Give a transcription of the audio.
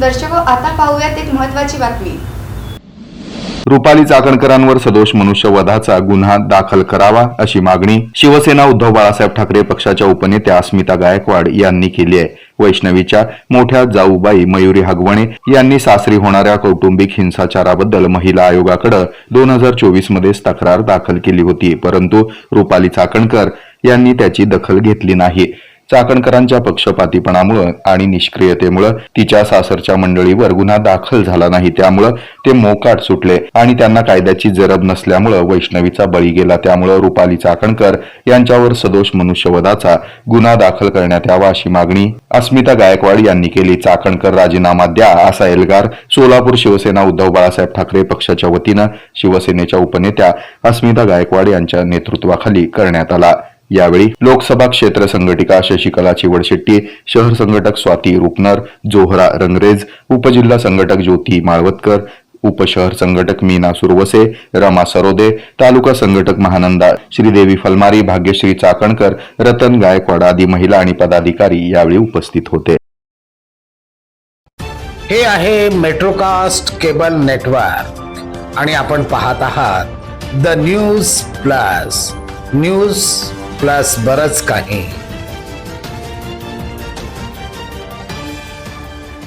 दर्शको हो, आता पाहूयात एक महत्वाची बातमी. रुपाली चाकणकरांवर सदोष मनुष्यवधाचा गुन्हा दाखल करावा अशी मागणी शिवसेना उद्धव बाळासाहेब ठाकरे पक्षाच्या उपनेत्या अस्मिता गायकवाड यांनी केली आहे. वैष्णवीच्या मोठ्या जाऊबाई मयुरी हगवणे यांनी सासरी होणाऱ्या कौटुंबिक हिंसाचाराबद्दल महिला आयोगाकडे दोन हजार चोवीस मध्येच तक्रार दाखल केली होती. परंतु रुपाली चाकणकर यांनी त्याची दखल घेतली नाही. चाकणकरांच्या पक्षपातीपणामुळे आणि निष्क्रियतेमुळे तिच्या सासरच्या मंडळीवर गुन्हा दाखल झाला नाही. त्यामुळं ते मोकाट सुटले आणि त्यांना कायद्याची जरब नसल्यामुळं वैष्णवीचा बळी गेला. त्यामुळं रुपाली चाकणकर यांच्यावर सदोष मनुष्यवधाचा गुन्हा दाखल करण्यात यावा अशी मागणी अस्मिता गायकवाड यांनी केली. चाकणकर राजीनामा द्या असा एल्गार सोलापूर शिवसेना उद्धव बाळासाहेब ठाकरे पक्षाच्या वतीनं शिवसेनेच्या उपनेत्या अस्मिता गायकवाड यांच्या नेतृत्वाखाली करण्यात आला. यावेळी लोकसभा क्षेत्र संघटिका शशिकला चिवडशेट्टी शहर संघटक स्वाती रुपनर जोहरा रंगरेज उपजिल्हा संघटक ज्योती माळवतकर उपशहर संघटक मीना सुरवसे रमा सरोदे तालुका संघटक महानंदा श्रीदेवी फलमारी भाग्यश्री चाकणकर रतन गायकवाड आदी महिला आणि पदाधिकारी यावेळी उपस्थित होते. हे आहे मेट्रोकास्ट केबल नेटवर्क आणि आपण पाहत आहात the news plus. News plus बरंच काही.